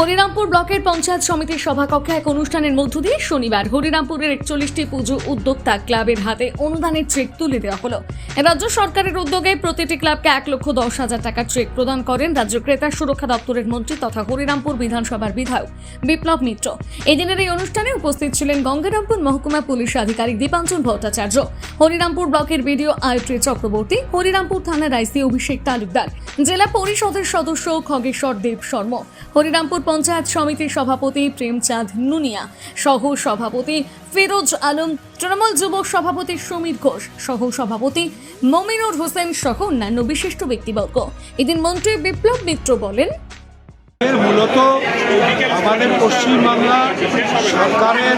হরিরামপুর ব্লকের পঞ্চায়েত সমিতির সভাকক্ষে এক অনুষ্ঠানের মধ্য দিয়ে শনিবার হরিরামপুরের একচল্লিশটি পুজো উদ্যোক্তা ক্লাবের হাতে অনুদানের চেক তুলে দেওয়া হলো। রাজ্য সরকারের উদ্যোগে প্রতিটি ক্লাবকে এক লক্ষ দশ হাজার টাকার চেক প্রদান করেন রাজ্য ক্রেতা, সুরক্ষা দপ্তরের মন্ত্রী তথা হরিরামপুর বিধানসভার বিধায়ক বিপ্লব মিত্র। এদিনের এই অনুষ্ঠানে উপস্থিত ছিলেন গঙ্গারামপুর মহকুমা পুলিশ আধিকারিক দীপাঞ্জন ভট্টাচার্য, হরিরামপুর ব্লকের বিডিও আয়ত্রী চক্রবর্তী, হরিরামপুর থানার আইসি অভিষেক তালুকদার, জেলা পরিষদের সদস্য খগেশ্বর দেব শর্ম হরিরামপুর পঞ্চায়েত সমিতির সভাপতি প্রেমচাঁদ নুনিয়া, সহ সভাপতি ফিরোজ আলম, তৃণমূল যুব সভাপতি সমীর ঘোষ, সহ সভাপতি মমিনুর হোসেন সহ অন্যান্য বিশিষ্ট ব্যক্তিবর্গ। এদিন মন্ত্রী বিপ্লব মিত্র বলেন মূলত আমাদের পশ্চিমবাংলা সরকারের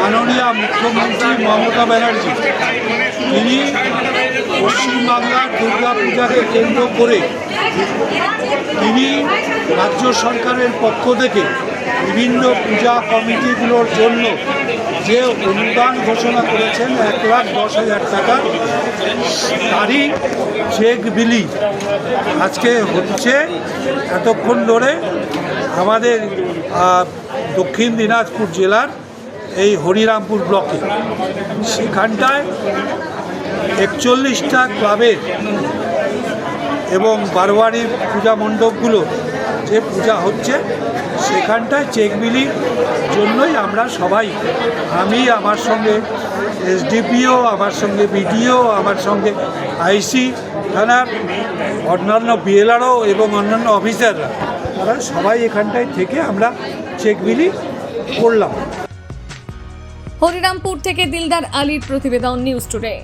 মাননীয় মুখ্যমন্ত্রী মমতা ব্যানার্জি, তিনি পশ্চিমবাংলার দুর্গা পূজাকে কেন্দ্র করে তিনি রাজ্য সরকারের পক্ষ থেকে বিভিন্ন পূজা কমিটিগুলোর জন্য যে অনুদান ঘোষণা করেছেন এক লাখ দশ হাজার টাকা, তারই চেক বিলি আজকে হচ্ছে এতক্ষণ ধরে আমাদের দক্ষিণ দিনাজপুর জেলার এই হরিরামপুর ব্লকে। সেখানটায় একচল্লিশটা ক্লাবের এবং বারোয়ারির পূজা মণ্ডপগুলো যে পূজা হচ্ছে, সেখানটায় চেক বিলির জন্যই আমরা সবাই, আমি আমার সঙ্গে, এসডিপিও, আমার সঙ্গে বিডিও, আমার সঙ্গে আইসি, থানার অন্যান্য বিএলআরও এবং অন্যান্য অফিসাররা, তারা সবাই এখানটায় থেকে আমরা চেক বিলি করলাম। হরিরামপুর থেকে দিলদার আলীর প্রতিবেদন নিউজ টুডে।